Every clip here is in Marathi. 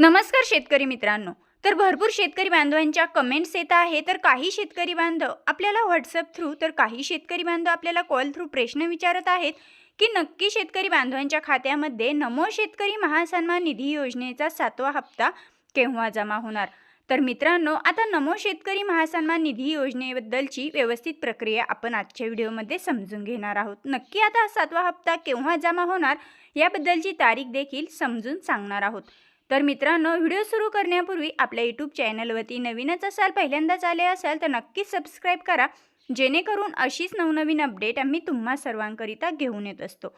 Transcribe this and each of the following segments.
नमस्कार शेतकरी मित्रांनो. तर भरपूर शेतकरी बांधवांच्या कमेंट्स येत आहे तर काही शेतकरी बांधव आपल्याला व्हॉट्सअप थ्रू तर काही शेतकरी बांधव आपल्याला कॉल थ्रू प्रश्न विचारत आहेत की नक्की शेतकरी बांधवांच्या खात्यामध्ये नमो शेतकरी महासन्मान निधी योजनेचा सातवा हप्ता केव्हा जमा होणार? तर मित्रांनो आता नमो शेतकरी महासन्मान निधी योजनेबद्दलची व्यवस्थित प्रक्रिया आपण आजच्या व्हिडिओमध्ये समजून घेणार आहोत. नक्की आता सातवा हप्ता केव्हा जमा होणार याबद्दलची तारीख देखील समजून सांगणार आहोत. तर मित्रांनो व्हिडिओ सुरू करण्यापूर्वी आपल्या यूट्यूब चॅनलवरती नवीनच असाल पहिल्यांदाच आले असाल तर नक्कीच सबस्क्राईब करा. जेणेकरून अशीच नवनवीन अपडेट आम्ही तुम्हा सर्वांकरिता घेऊन येत असतो.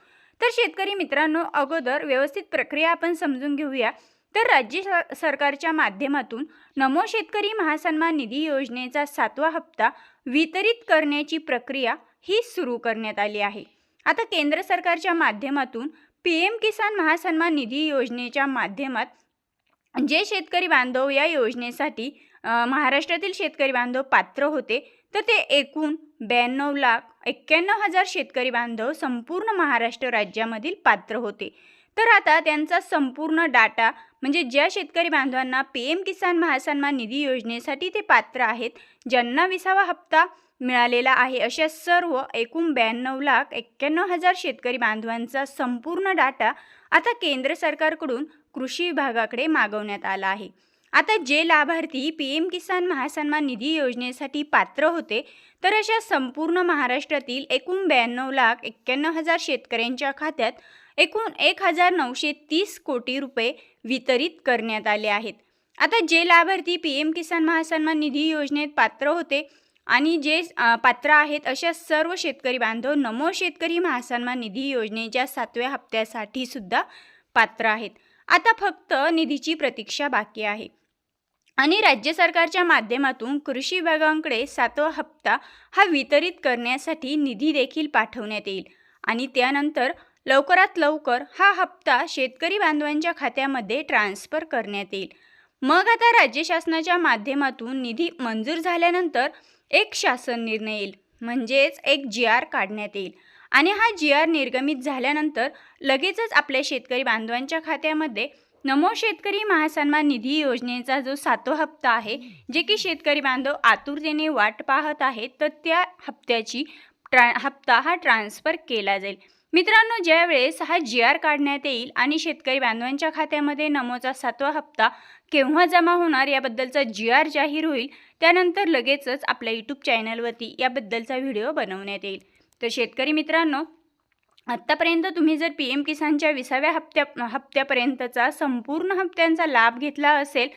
तर शेतकरी मित्रांनो अगोदर व्यवस्थित प्रक्रिया आपण समजून घेऊया. तर राज्य स- सरकारच्या माध्यमातून नमो शेतकरी महासन्मान निधी योजनेचा सातवा हप्ता वितरित करण्याची प्रक्रिया ही सुरू करण्यात आली आहे. आता केंद्र सरकारच्या माध्यमातून पी एम किसान महासन्मान निधी योजनेच्या माध्यमात जे शेतकरी बांधव या योजनेसाठी महाराष्ट्रातील शेतकरी बांधव पात्र होते तर ते एकूण ब्याण्णव लाख एक्क्याण्णव हजार शेतकरी बांधव संपूर्ण महाराष्ट्र राज्यामधील पात्र होते. तर आता त्यांचा संपूर्ण डाटा म्हणजे ज्या शेतकरी बांधवांना पी एम किसान महासन्मान निधी योजनेसाठी ते पात्र आहेत ज्यांना विसावा हप्ता मिळालेला आहे. अशा सर्व एकूण ब्याण्णव लाख एक्क्याण्णव हजार शेतकरी बांधवांचा संपूर्ण डाटा आता केंद्र सरकारकडून कृषी विभागाकडे मागवण्यात आला आहे. आता जे लाभार्थी पी एम किसान महासन्मान निधी योजनेसाठी पात्र होते तर अशा संपूर्ण महाराष्ट्रातील एकूण ब्याण्णव लाख एक्क्याण्णव हजार शेतकऱ्यांच्या खात्यात एकूण एक हजार नऊशे तीस कोटी रुपये वितरित करण्यात आले आहेत. आता जे लाभार्थी पी एम किसान महासन्मान निधी योजनेत पात्र होते आणि जे पात्र आहेत अशा सर्व शेतकरी बांधव नमो शेतकरी महासन्मान निधी योजनेच्या सातव्या हप्त्यासाठी सुद्धा पात्र आहेत. आता फक्त निधीची प्रतीक्षा बाकी आहे. आणि राज्य सरकारच्या माध्यमातून कृषी विभागांकडे सातवा हप्ता हा वितरित करण्यासाठी निधी देखील पाठवण्यात येईल. आणि त्यानंतर लवकरात लवकर हा हप्ता शेतकरी बांधवांच्या खात्यामध्ये ट्रान्स्फर करण्यात येईल. मग आता राज्य शासनाच्या माध्यमातून निधी मंजूर झाल्यानंतर एक शासन निर्णय येईल म्हणजेच एक जी आर काढण्यात येईल. आणि हा जी आर निर्गमित झाल्यानंतर लगेचच आपल्या शेतकरी बांधवांच्या खात्यामध्ये नमो शेतकरी महासन्मान निधी योजनेचा जो सातवा हप्ता आहे जे की शेतकरी बांधव आतुरतेने वाट पाहत आहेत तर त्या हप्त्याची ट्रा हप्ता हा ट्रान्स्फर केला जाईल. मित्रांनो ज्यावेळेस हा जी आर काढण्यात येईल आणि शेतकरी बांधवांच्या खात्यामध्ये नमोचा सातवा हप्ता केव्हा जमा होणार याबद्दलचा जी आर जाहीर होईल त्यानंतर लगेचच आपल्या यूट्यूब चॅनलवरती याबद्दलचा व्हिडिओ बनवण्यात येईल. तर शेतकरी मित्रांनो आत्तापर्यंत तुम्ही जर पी एम किसानच्या विसाव्या हप्त्या हप्त्यापर्यंतचा संपूर्ण हप्त्यांचा लाभ घेतला असेल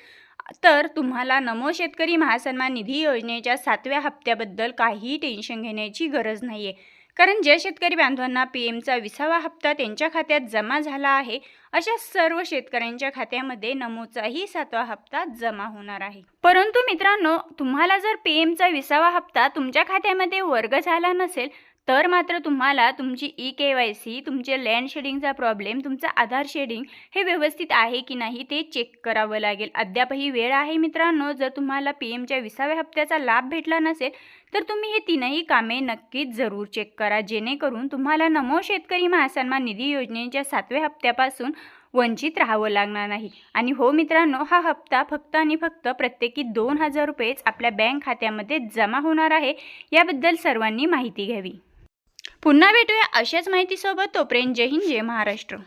तर तुम्हाला नमो शेतकरी महासन्मान निधी योजनेच्या सातव्या हप्त्याबद्दल काहीही टेन्शन घेण्याची गरज नाही आहे कारण ज्या शेतकरी बांधवांना पी एमचा विसावा हप्ता त्यांच्या खात्यात जमा झाला आहे अशा सर्व शेतकऱ्यांच्या खात्यामध्ये नमोचाही सातवा हप्ता जमा होणार आहे. परंतु मित्रांनो तुम्हाला जर पी एमचा विसावा हप्ता तुमच्या खात्यामध्ये वर्ग झाला नसेल तर मात्र तुम्हाला तुमची ई के वाय सी तुमचे लँड शेडिंगचा प्रॉब्लेम तुमचा आधार शेडिंग हे व्यवस्थित आहे की नाही ते चेक करावं लागेल. अद्यापही वेळ आहे मित्रांनो जर तुम्हाला पी एमच्या विसाव्या हप्त्याचा लाभ भेटला नसेल तर तुम्ही हे तीनही कामे नक्कीच जरूर चेक करा. जेणेकरून तुम्हाला नमो शेतकरी महासन्मान निधी योजनेच्या सातव्या हप्त्यापासून वंचित राहावं लागणार नाही. आणि हो मित्रांनो हा हप्ता फक्त आणि फक्त प्रत्येकी दोन हजार रुपयेच आपल्या बँक खात्यामध्ये जमा होणार आहे. याबद्दल सर्वांनी माहिती घ्यावी. पुन्हा भेटूया अशाच माहितीसोबत. तोपर्यंत जय हिंद जय महाराष्ट्र.